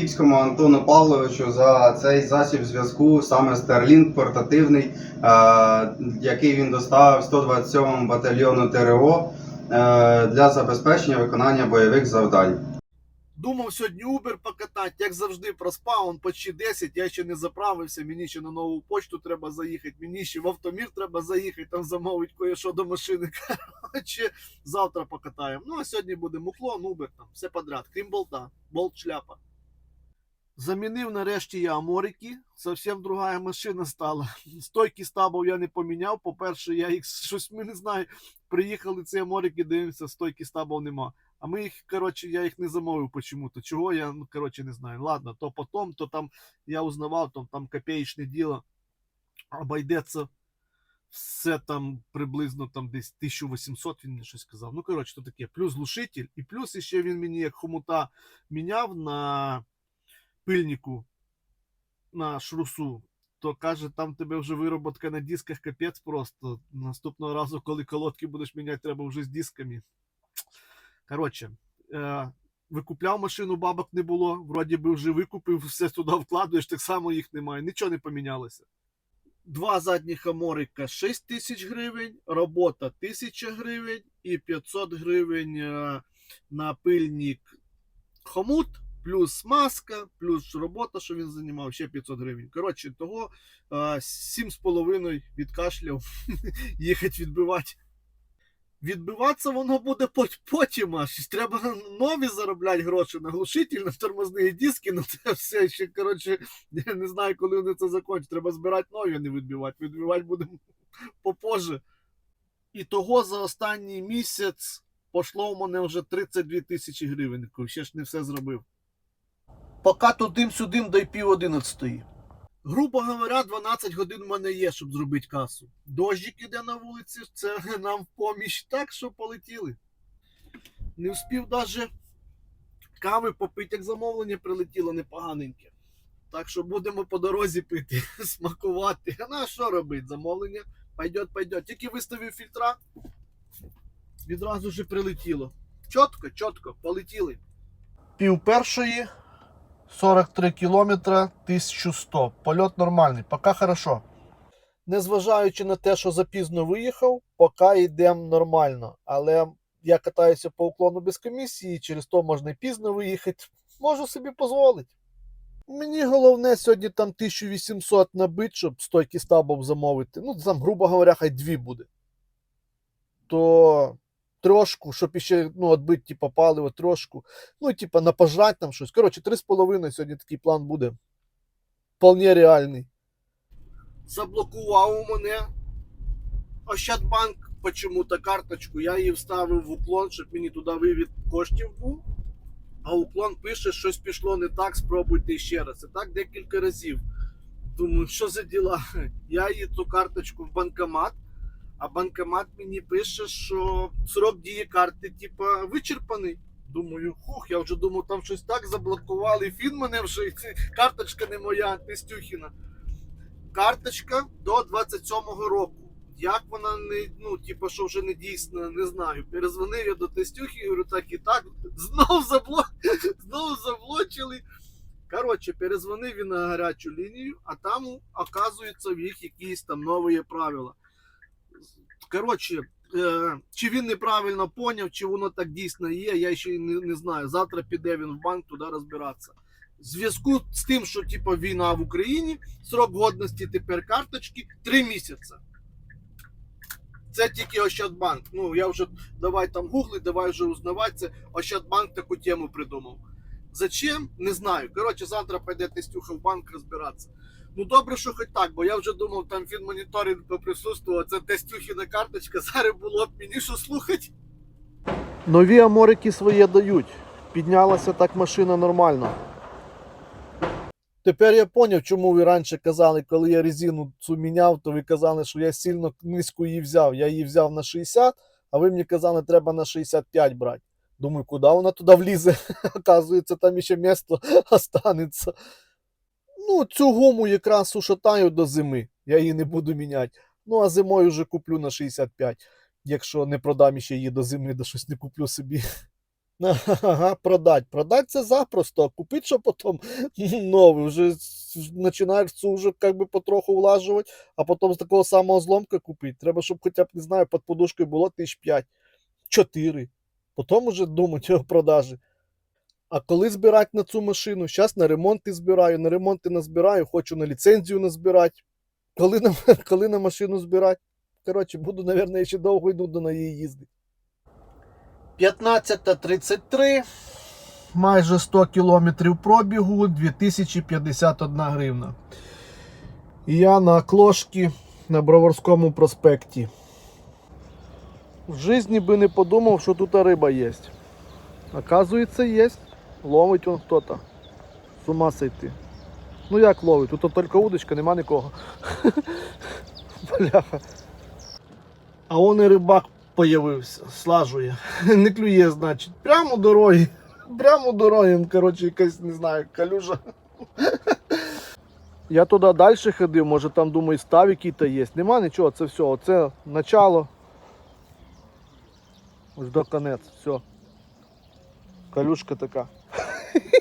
Київському Антону Павловичу за цей засіб зв'язку, саме Starlink портативний, е, який він доставив 127 батальйону ТРО е, для забезпечення виконання бойових завдань. Думав сьогодні Uber покатати, як завжди проспав, он почти 10, я ще не заправився, мені ще на нову почту треба заїхати, мені ще в автомір треба заїхати, там замовити кое-що до машини. Коротше, завтра покатаємо. Ну а сьогодні буде мухло, Uber, там все подряд, крім болта, болт шляпа. Замінив нарешті я Аморики, зовсім друга машина стала. Стойки стабов я не поміняв. По-перше, я їх щось ми не знаю. Приїхали ці Аморики, дивимося, стойки стабов нема. А ми їх, коротше, я їх не замовив почему-то. Чого я, ну, коротше, не знаю. Ладно, то потом, то там я узнавав, там, там копеечне діло. Обойдеться все там приблизно там десь 1800, він мені щось сказав. Ну, коротше, то таке. Плюс глушитель, і плюс ще він мені як хомута міняв на пильнику на шрусу. То каже, там тебе вже вироботка на дисках капець просто. Наступного разу, коли колодки будеш міняти, треба вже з дисками. Коротше, е, викупляв машину, бабок не було. Вроді би вже викупив, все туди вкладуєш, так само їх немає. Нічого не помінялося. Два задніх аморика 6 тисяч гривень, робота 1000 гривень і 500 гривень е, на пильник хомут, плюс маска, плюс робота, що він займав, ще 500 гривень. Коротше, того е, 7,5 відкашляв їхати відбивати. Відбиватися воно буде потім аж. Треба нові заробляти гроші на глушитель, на тормозні диски, на це все ще. Коротше, я не знаю, коли вони це закінчать. Треба збирати нові, а не відбивати. Відбивати будемо попозже. І того за останній місяць пошло в мене вже 32 тисячі гривень. Ще ж не все зробив. Поки тудим-сюдим до пів одинадцятої. Грубо говоря, 12 годин в мене є, щоб зробити касу. Дощик іде на вулиці, це нам в поміч так, що полетіли. Не встиг навіть кави попити, як замовлення прилетіло непоганеньке. Так що будемо по дорозі пити, смакувати. А на що робити? Замовлення пойдет, пойдет. Тільки виставив фільтра, відразу ж прилетіло. Чітко, чітко, полетіли. Пів першої, 43 кілометра, 1100. Польот нормальний, поки хорошо. Незважаючи на те, що запізно виїхав, поки йдемо нормально. Але я катаюся по уклону без комісії, через то можна і пізно виїхати. Можу собі дозволити. Мені головне сьогодні там 1800 набити, щоб стойки стабом замовити. Ну, там, грубо говоря, хай дві буде. То трошку, щоб іще ну, відбити, типа, паливо, трошку. Ну, типа, на пожрать там щось. Коротше, 3,5 сьогодні такий план буде. Вполне реальний. Заблокував у мене Ощадбанк почему-то карточку. Я її вставив в уклон, щоб мені туди вивід коштів був. А уклон пише, щось пішло не так, спробуйте ще раз. І так декілька разів. Думаю, що за діла? Я її ту карточку в банкомат, а банкомат мені пише, що срок дії карти, типа, вичерпаний. Думаю, хух, я вже думав, там щось так заблокували. Фін мене вже, і карточка не моя, Тестюхіна. Карточка до 27-го року. Як вона не, ну, типу, що вже не дійсна, не знаю. Перезвонив я до Тестюхи, говорю, так і так. Знов забло... Знов заблочили. Коротше, перезвонив він на гарячу лінію, а там, оказується, в їх якісь там нові правила. Коротше, е, чи він неправильно поняв, чи воно так дійсно є, я ще не, не знаю. Завтра піде він в банк туди розбиратися. В зв'язку з тим, що типу, війна в Україні, срок годності тепер карточки 3 місяці. Це тільки Ощадбанк. Ну, я вже давай там гугли, давай вже узнавати. Ощадбанк таку тему придумав. Зачем? Не знаю. Коротше, завтра піде Тестюха в банк розбиратися. Ну добре, що хоч так, бо я вже думав, там фінмоніторинг поприсутствував, це Тестюхіна карточка, зараз було б мені що слухати. Нові аморики своє дають. Піднялася так машина нормально. Тепер я зрозумів, чому ви раніше казали, коли я резину цю міняв, то ви казали, що я сильно низько її взяв. Я її взяв на 60, а ви мені казали, треба на 65 брати. Думаю, куди вона туди влізе? Оказується, там ще місто останеться. Ну, цю гуму якраз ушатаю до зими. Я її не буду міняти. Ну, а зимою вже куплю на 65, якщо не продам ще її до зими, да щось не куплю собі. Ага, продать. Продать це запросто, а купити, що потім новий. Вже починаєш цю вже как би потроху влажувати, а потім з такого самого зломка купити. Треба, щоб хоча б, не знаю, під подушкою було тисяч п'ять, чотири. Потім уже думати о продажі. А коли збирати на цю машину? Зараз на ремонти збираю, на ремонти назбираю, хочу на ліцензію назбирати. Коли на, коли на машину збирати? Коротше, буду, мабуть, ще довго йду до неї їздити. 15.33, майже 100 кілометрів пробігу, 2051 гривна. Я на Клошки на Броварському проспекті. В житті би не подумав, що тут риба є. Оказується, є. Ловить он хто-то. З ума сойти. Ну як ловить? Тут тільки удочка, нема нікого. Бляха. А он і рибак появився, слажує. Не клює, значить. Прямо у дорогі. Прямо у дорогі, коротше, якась, не знаю, калюжа. Я туди далі ходив, може там, думаю, став який-то є. Нема нічого, це все. Оце начало. Ось до конець, все. Калюшка така.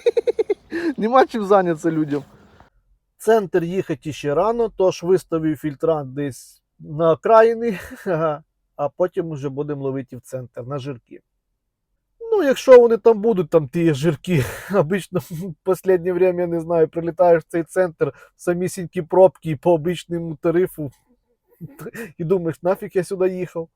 Нема чим зайнятися людям. Центр їхати ще рано, тож виставив фільтрант десь на окраїни, а потім вже будемо ловити в центр на жирки. Ну, якщо вони там будуть, там ті жирки. Обично в останнє время, я не знаю, прилітаєш в цей центр, самісінькі пробки по обичному тарифу. І думаєш, нафіг я сюди їхав.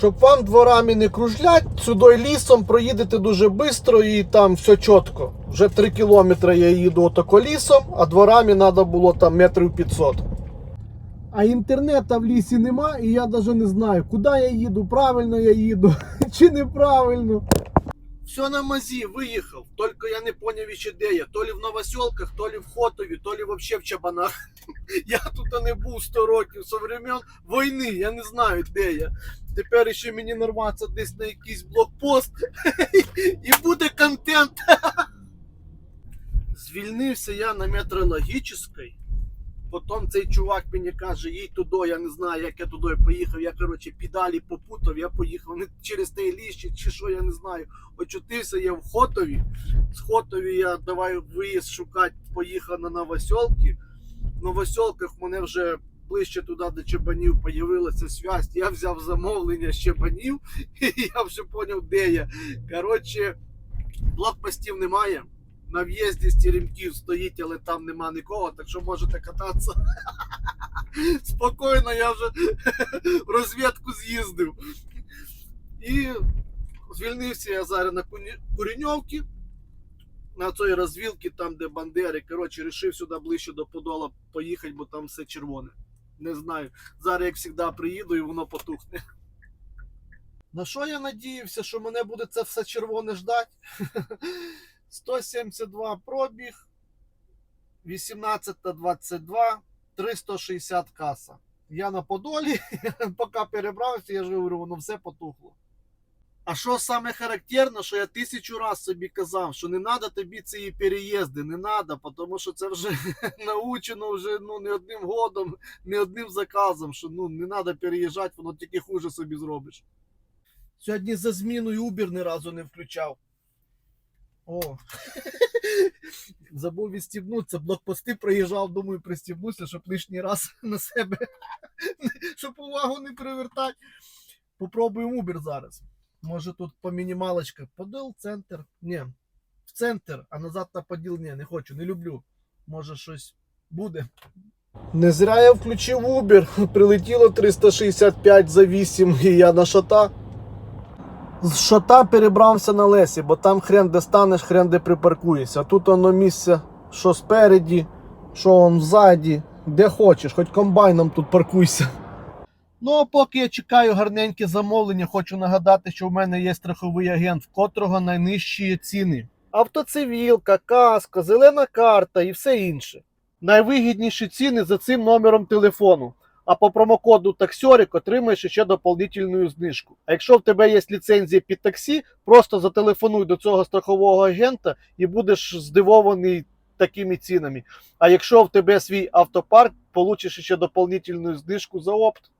Щоб вам дворами не кружлять, сюди лісом проїдете дуже швидко і там все чітко. Вже 3 кілометри я їду отако лісом, а дворами треба було там метрів 500. А інтернету в лісі нема, і я навіть не знаю, куди я їду, правильно я їду чи неправильно. Все на мазі, виїхав. Тільки я не поняв ще де я. То лі в Новоселках, то лі в Хотові, то лі вообще в Чабанах. Я тут не був 100 років со времен війни, я не знаю, де я. Тепер ще мені нарватися десь на якийсь блокпост і буде контент. Звільнився я на метрологічній. Потім цей чувак мені каже, їдь туди, я не знаю, як я туди поїхав. Я, коротше, педалі попутав, я поїхав не через той ліс, чи, що, я не знаю. Очутився я в Хотові. З Хотові я давай виїзд шукати, поїхав на Новосілки. В Новосілках в мене вже ближче туди до Чебанів появилася связь. Я взяв замовлення Чебанів, і я вже зрозумів, де я. Коротше, блокпостів немає. На в'їзді з Теремків стоїть, але там нема нікого, так що можете кататися. Спокійно, я вже розвідку з'їздив. І звільнився я зараз на Куреньовці, на цій розвілці, там, де Бандери. Коротше, вирішив сюди ближче до Подола поїхати, бо там все червоне. Не знаю. Зараз, як завжди, приїду і воно потухне. На що я надіявся, що мене буде це все червоне ждати? 172 пробіг, 18, 22, 360 каса. Я на Подолі, поки перебрався, я ж говорю, воно все потухло. А що саме характерно, що я тисячу раз собі казав, що не треба тобі ці переїзди, не треба, тому що це вже научено вже ну, не одним годом, не одним заказом, що ну, не треба переїжджати, воно тільки хуже собі зробиш. Сьогодні за зміну і Uber ні разу не включав. О. Забув відстібнутися, блокпости проїжджав, думаю, пристібнуся, щоб лишній раз на себе, щоб увагу не привертати. Попробуємо Uber зараз. Може тут по мінімалочках. Поділ, центр. Ні. В центр, а назад на поділ ні, не хочу, не люблю. Може щось буде. Не зря я включив Uber. Прилетіло 365 за 8 і я на шота. З шота перебрався на лесі, бо там хрен де станеш, хрен де припаркуєшся. Тут воно місце, що спереді, що он ззаді, де хочеш, хоч комбайном тут паркуйся. Ну, а поки я чекаю гарненьке замовлення, хочу нагадати, що в мене є страховий агент, в котрого найнижчі ціни. Автоцивілка, каска, зелена карта і все інше. Найвигідніші ціни за цим номером телефону. А по промокоду Таксьорик отримаєш ще дополнительну знижку. А якщо в тебе є ліцензія під таксі, просто зателефонуй до цього страхового агента і будеш здивований такими цінами. А якщо в тебе свій автопарк, получиш ще дополнительну знижку за опт.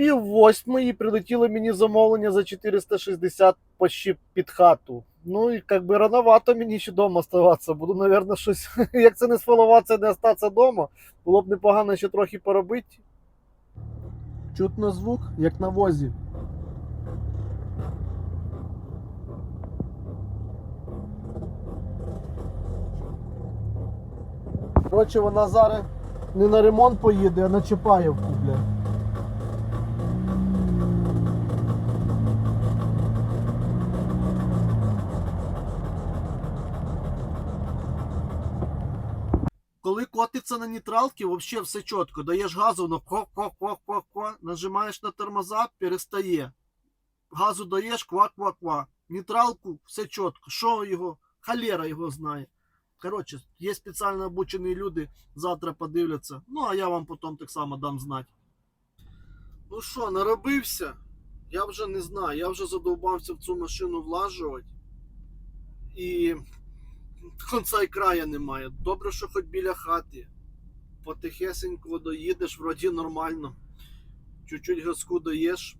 Пів восьмої прилетіло мені замовлення за 460 почти під хату. Ну і як би рановато мені ще вдома оставатися. Буду, напевно, щось. Як це не сфолуватися, не остатися вдома, було б непогано ще трохи поробити. Чутно звук, як на возі. Коротше, вона зараз не на ремонт поїде, а на Чапаєвку, бля. Коли котиться на нейтралці, взагалі все чітко. Даєш газу, воно ква-ква-ква-ква-ква, нажимаєш на тормоза, перестає. Газу даєш, ква-ква-ква. Нейтралку, все чітко. Що його? Халера його знає. Коротше, є спеціально обучені люди, завтра подивляться. Ну, а я вам потім так само дам знати. Ну що, наробився? Я вже не знаю, я вже задовбався в цю машину влажувати. І конца і края немає. Добре, що хоч біля хати. Потихесенько доїдеш, вроді нормально. Чуть-чуть газку даєш.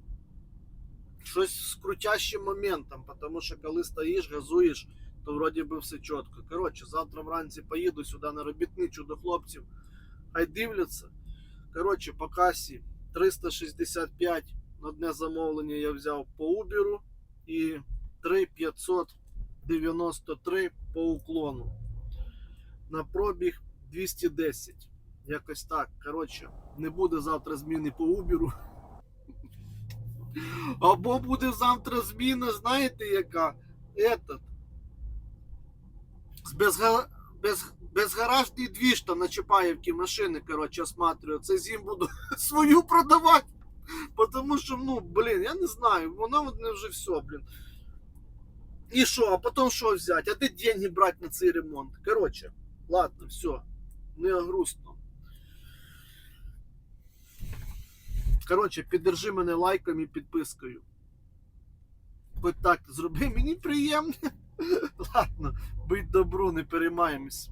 Щось з крутящим моментом, тому що коли стоїш, газуєш, то вроді би все чітко. Коротше, завтра вранці поїду сюди на робітничу до хлопців. Хай дивляться. Коротше, по касі 365 на одне замовлення я взяв по Uber і 3593 по уклону. На пробіг 210. Якось так. Коротше, не буде завтра зміни по Uber. Або буде завтра зміна, знаєте, яка? Этот. З безга... без... безгаражний двіж там на Чапаєвці машини, коротше, осматрюю. Це зім буду свою продавати. Потому що, ну, блін, я не знаю, вона вже все, блін. І що, а потім що взяти? А де деньги брати на цей ремонт? Коротше, ладно, все. Не грустно. Коротше, піддержи мене лайком і підпискою. Хоч так зроби мені приємно. Ладно, будь добру, не переймаємось.